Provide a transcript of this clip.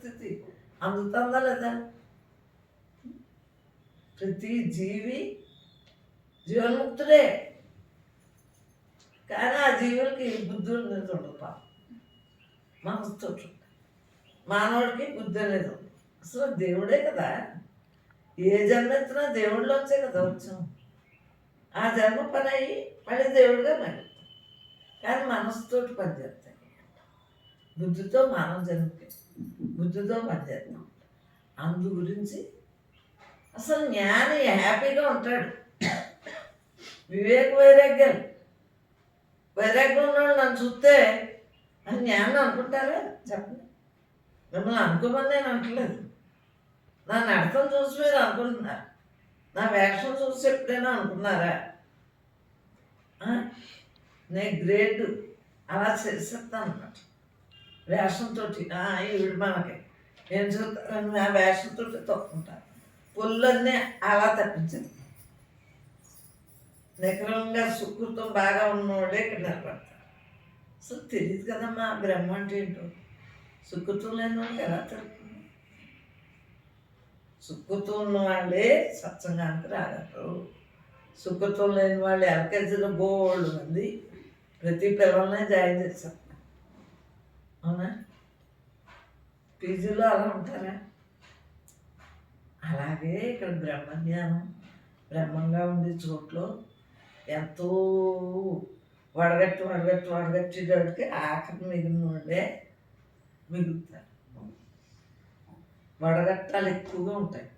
స్థితి అందుతుందా లేదా? ప్రతి జీవి జీవన్ముక్తుడే. కానీ ఆ జీవులకి బుద్ధి అనేది ఉండదు మనసుతో మానవుడికి బుద్ధి అనేది అసలు దేవుడే కదా. ఏ జన్మ ఎత్తినా వచ్చే కదా వచ్చాం. ఆ జన్మ పని అయ్యి మళ్ళీ దేవుడిగా మరి కానీ మనసుతోటి పనిచేస్తాయి. బుద్ధితో మానవ జన్మకి బుద్ధితో పనిచేస్తాం అందు గురించి అసలు జ్ఞాని హ్యాపీగా ఉంటాడు. వివేక వైరాగ్యం. వైరాగ్యం ఉన్నవాళ్ళు నన్ను చూస్తే అది జ్ఞానం అనుకుంటారా? చెప్పండి. మిమ్మల్ని అనుకోమని నేను అంటలేదు. నా నడతం చూసి మీరు అనుకుంటున్నారు. నా వేషం చూసి ఎప్పుడైనా అనుకున్నారా? నేను గ్రేడ్ అలా చేసేస్తాను అన్నమాట. వేషంతో ఈవిడ మనకి. ఏం చూస్తాను ఆ వేషంతో తప్పుకుంటాను పుల్లన్నీ అలా తప్పించింది నికరంగా సుకృతం బాగా ఉన్నవాడే ఇక్కడ నిలబడతారు సో తెలియదు కదమ్మా బ్రహ్మ అంటే ఏంటో. సుకృతం లేని వాళ్ళకి ఎలా తెలుస్తుంది సుకృతం ఉన్న వాళ్ళే సత్సంగానికి రాగలరు. సుకృతం లేని వాళ్ళు ఎల్కేజీలో బోళ్ళు మంది. ప్రతి పిల్లల్ని జాయిన్ చేస్తారు పీజీలో అలా ఉంటారా? అలాగే ఇక్కడ బ్రహ్మజ్ఞానం బ్రహ్మంగా ఉండే చోట్లో ఎంతో వడగట్టి వడగట్టి వడగట్టేటోడికి ఆఖరి మిగిలిన వాళ్ళే మిగులుతారు వడగట్టాలు ఎక్కువగా ఉంటాయి.